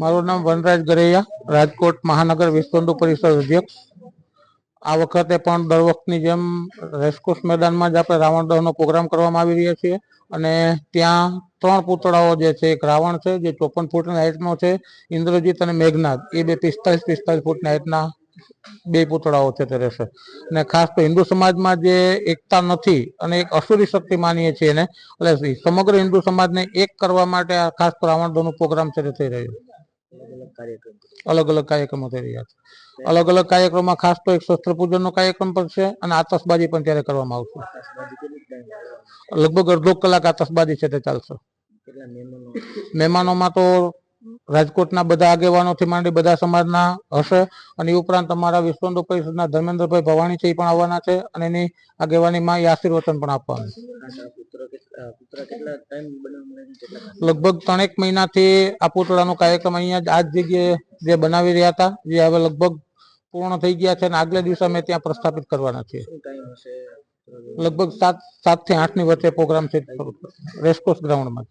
મારું નામ વનરાજ ગરૈયા, રાજકોટ મહાનગર વિશ્વ પરિષદ અધ્યક્ષ આ વખતે પણ દર વખતની જેમ રેસકોર્સ મેદાનમાં જ આપણે રાવણ દહનો પ્રોગ્રામ કરવામાં આવી રહ્યા છીએ અને ત્યાં ત્રણ પૂતળાઓ જે છે, એક રાવણ છે, જે ચોપન ફૂટની હાઇટનો છે, ઇન્દ્રજીત અને મેઘનાદ. એ બે પિસ્તાલીસ પિસ્તાલીસ ફૂટની હાઇટના બે પૂતળાઓ છે તે રહેશે. અને ખાસ તો હિન્દુ સમાજમાં જે એકતા નથી અને એક અસુરી શક્તિ માનીએ છીએ એને, એટલે સમગ્ર હિન્દુ સમાજને એક કરવા માટે આ ખાસ તો રાવણ દહનો પ્રોગ્રામ છે તે થઈ રહ્યો અલગ અલગ કાર્યક્રમો થઈ રહ્યા છે. અલગ અલગ કાર્યક્રમોમાં ખાસ તો એક શસ્ત્ર પૂજનનો કાર્યક્રમ પણ છે અને આતશબાજી પણ ત્યારે કરવામાં આવશે. લગભગ અડધો કલાક આતશબાજી છે તે ચાલશે. મહેમાનોમાં તો રાજકોટના બધા આગેવાનોથી માંડી બધા સમાજના હશે અને એ ઉપરાંત અમારા વિશ્વ પરિષદના ધર્મેન્દ્રભાઈ ભવાણી છે એ પણ આવવાના છે અને એની આગેવાનીમાં એ આશીર્વચન પણ આપવાનું લગભગ ત્રણેક મહિનાથી આ પૂતળાનો કાર્યક્રમ અહીંયા આ જગ્યાએ જે બનાવી રહ્યા હતા, જે હવે લગભગ પૂર્ણ થઈ ગયા છે અને આગલા દિવસે અમે ત્યાં પ્રસ્થાપિત કરવાના છીએ. લગભગ સાત સાતથી આઠની વચ્ચે પ્રોગ્રામ છે રેસકોર્સ ગ્રાઉન્ડમાં.